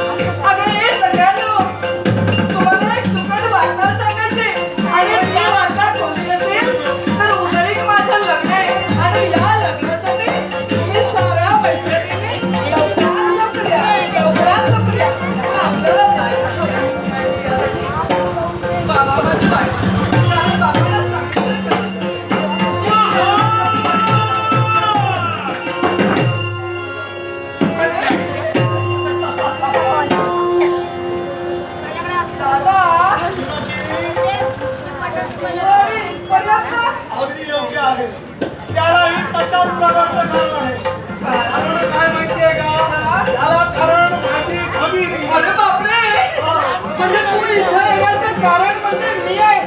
I'm म्हणजे कारण म्हणजे मी आहे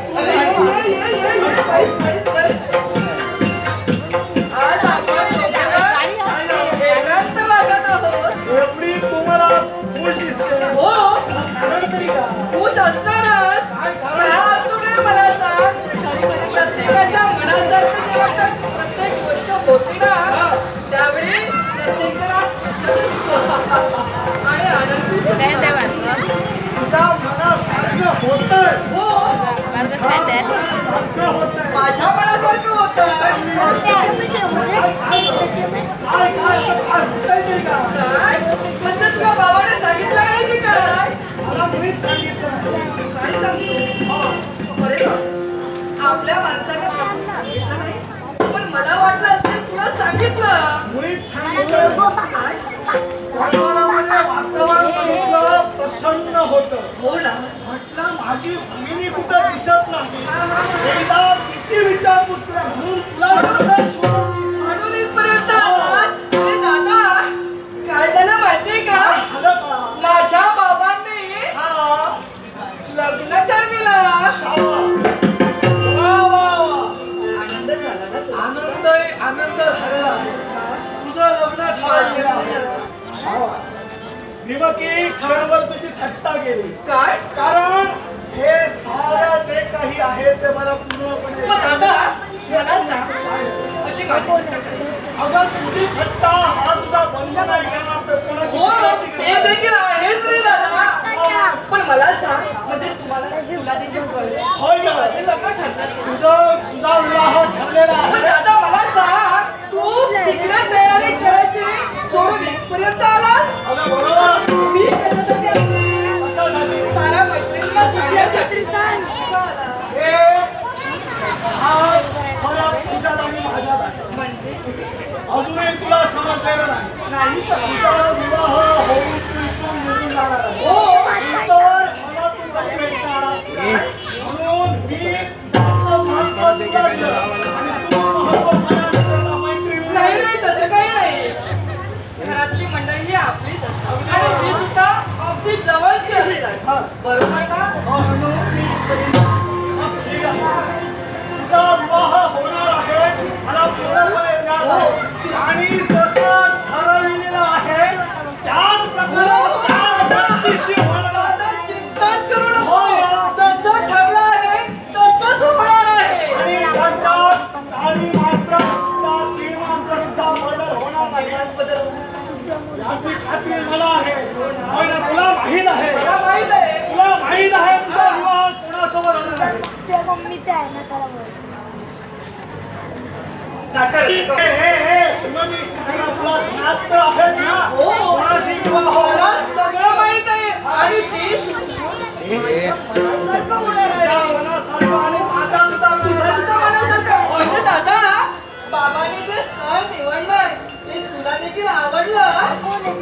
आपल्या माणसाने सांगितलं. नाही पण मला वाटलं असेल तुला सांगितलं सांगितलं काय वातावरण प्रसन्न होतं हो ना म्हटलं माझी भगिनी कुठं दिसत नाही एकदा किती विचारपूस करा म्हणून तुला निमकी क्षणभर तुझी थट्टा गेली. काय? कारण हे सारं जे काही आहे ते मला पूर्णपणे. अगं तुझी थट्टा हा तुझा बंद नाही करणार तर कोणाची हो हे. देखील आहेच रे दादा. पण मला सांग म्हणजे तुम्हाला तुला देखील कळलं? होय? माझे लग्न ठरलं. तुझं तुझा विवाह ठरलेला दादा मला सांग तू तिकडे तयारी करायची? सोडून इथपर्यंत आलास? मी साऱ्या मैत्रिणीला म्हणजे? अजूनही तुला समजलेलं नाही. विवाह होऊन निघून जाणार. हो. म्हणून मी जास्त महत्त्व आणि ती सुद्धा अगदी जवळची असतात बरोबर ना म्हणून मी इथपर्यंत मग ठीक आहे. तुझा विवाह होणार आहे मला पूर्णपणे ज्ञान. आणि माहीत आहे. मला माहीत आहे. तुला माहीत आहे तुझा विवाह कोणासोबत होणार आहे? ते मम्मीचं आहे ना त्याला बोल. डॉक्टर हे, हे, हे, तुला तुला ज्ञात तर आहेच ना? हो. कोणाशी विवाह होणार? सगळं माहीत आहे. आणि ती होणार तुझ्या आहे मनासारखं आणि माझ्या सुद्धा तुझं सुद्धा मनासारखं. मनासारखं म्हणजे दादा बाबाने जे स्थळ निवडलंय ते तुला देखील आवडलं?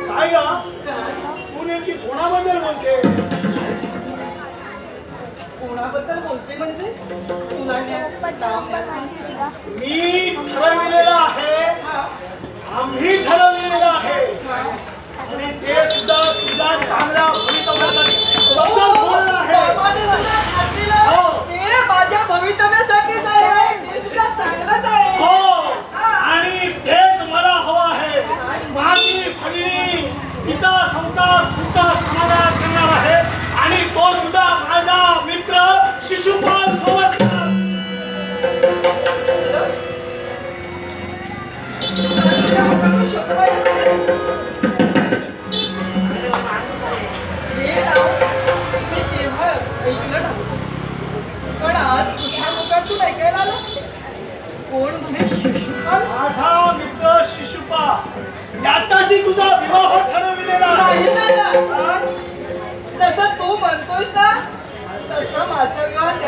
काय ग? तू नेमकी कोणाबद्दल बोलते? कोणाबद्दल बोलते म्हणजे? तुला मी ठरविलेलं आहे. हा. आम्ही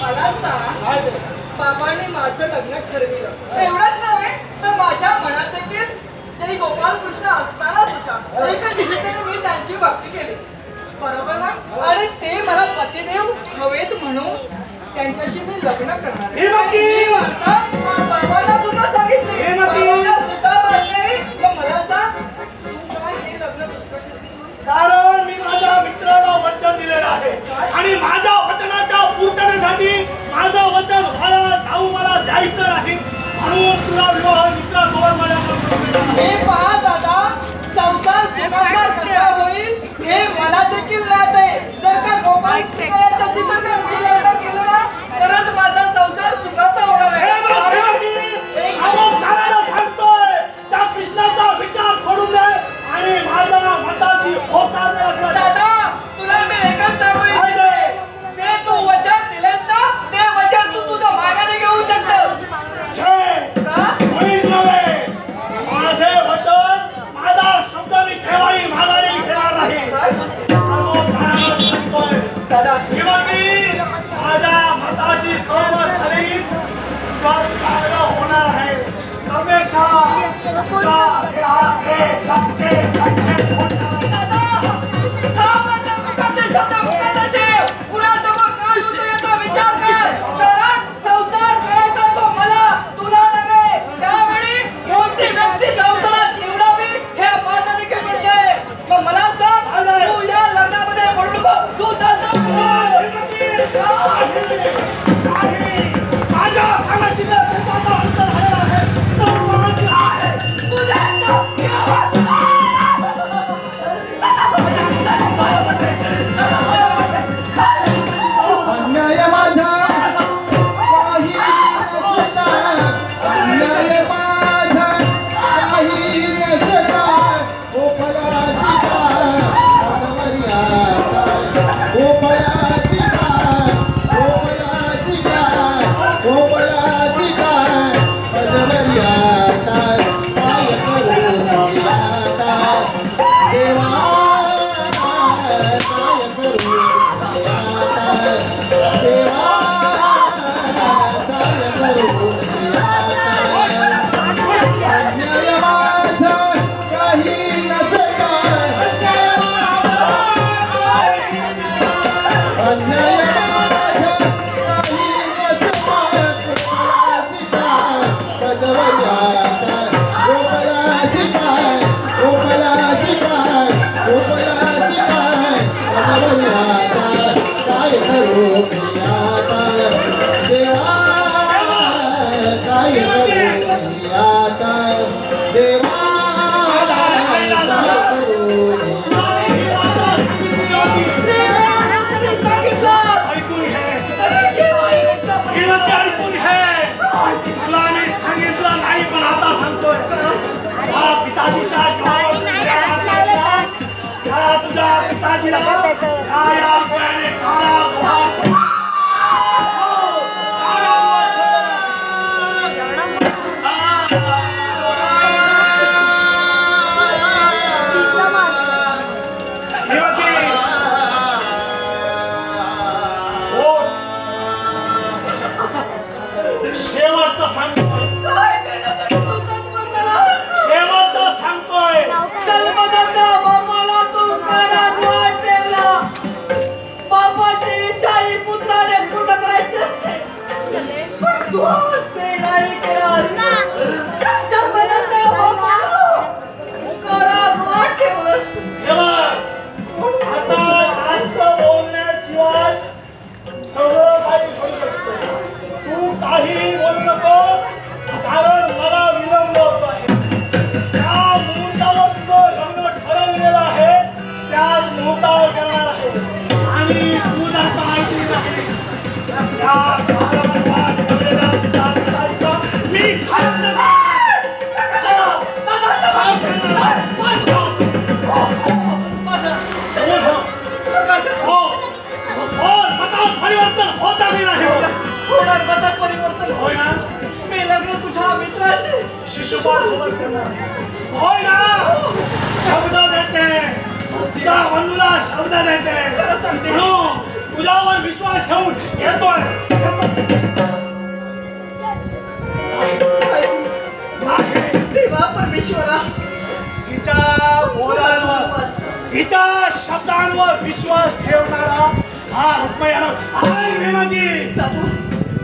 मला सांग बाबाने माझं लग्न ठरविलं. एवढंच नव्हे तर माझ्या मनात देखील तरी गोपालकृष्ण असतानाच होता एका निमित्ताने मी त्यांची भक्ती केली. बरोबर ना? आणि ते मला पतिदेव हवेत म्हणून त्यांच्याशी मी लग्न करणार द्यायचं नाही म्हणून तुला विवाह मित्रासोबत माझ्या पिताजी राम त्याच करणार आहे. आणि तू जर नाही मी परिवर्तन होता नाही होणार मतात परिवर्तन होय ना मी लग्न तुझ्या मित्राशी शिशुपाल होय ना शब्द तुझ्या बंधूला शब्द देते. म्हणून तुझ्यावर विश्वास ठेवून येतोय. देवा परमेश्वरा. हिच्या बोलांवर हिच्या शब्दांवर विश्वास ठेवणारा हा रुक्मयानं हाय विनोदी दादा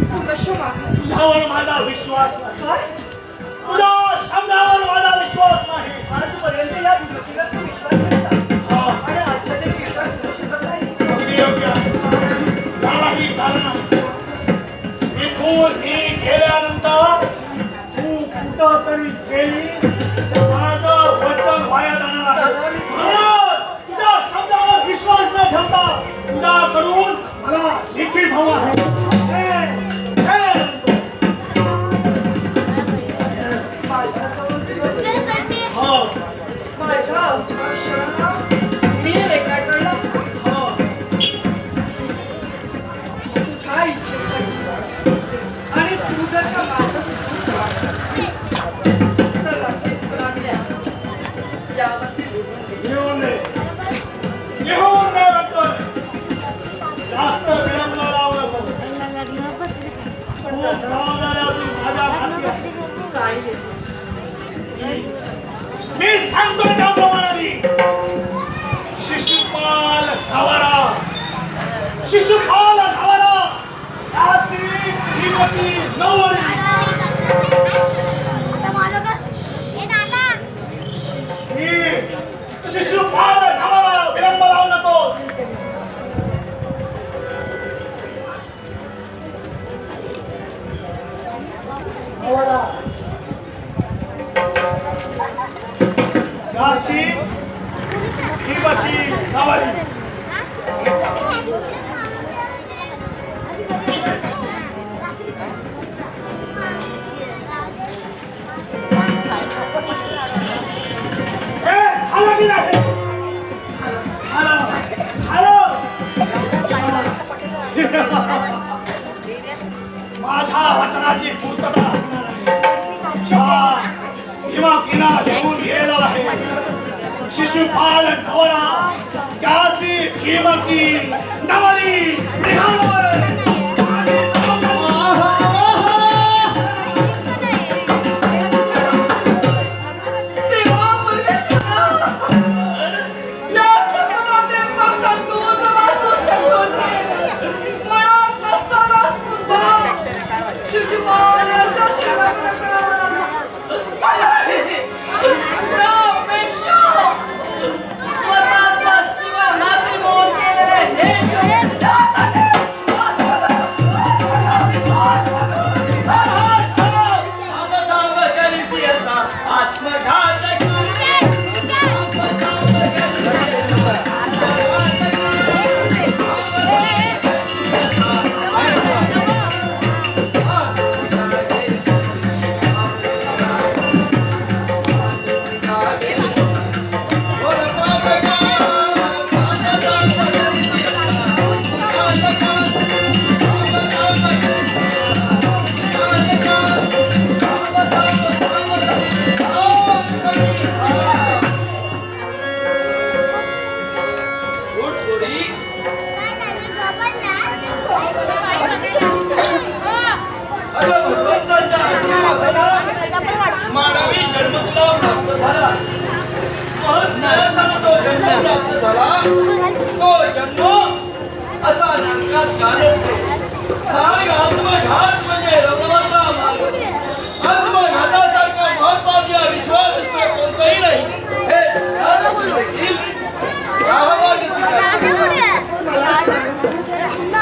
तू नशा तुझ्यावर माझा विश्वास काय? इथून मी गेल्यानंतर तू कुठं तरी गेली माझं वचन वाया जाणार आहे. तुझ्या शब्दावर विश्वास न ठेवता तुझ्याकडून मला लिखित हवा आहे. माझ्या वचनाची पूर्तता किंवा किना घेऊन गेला आहे. शिशुपाल नवरा त्यासी हिमकी नवरी निघालोय. मानवी जन्म तुला प्राप्त झाला. तो जन्म प्राप्त झाला. तो जन्म असा नरकात घालवतो सांग आत्मघात म्हणजे रमणाचा मार्ग आत्मघातासारखा महत्त्वाचा विश्वास दुसरं कोणतंही नाही. हे देखील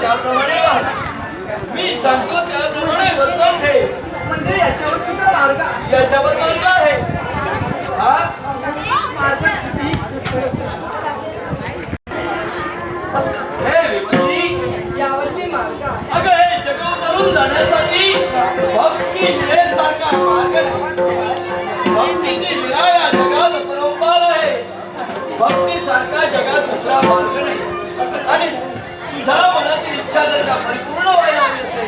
त्याप्रमाणे मी सांगतो त्याप्रमाणे वर्तन हे म्हणजे याच्यावर सुद्धा मार्ग याच्यावर मार्ग आहे. परिपूर्ण व्हायला हवी असते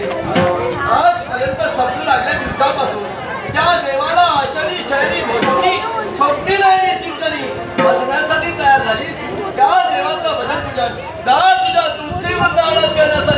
आजपर्यंत सपू लागल्या दिवसापासून त्या देवाला आशनी शैली भोजनी स्वप्नी नाही चिंतनी बसण्यासाठी तयार झाली त्या देवाचा भजन पूजन. जा तुझ्या तुळशी मंदावनात करण्यासाठी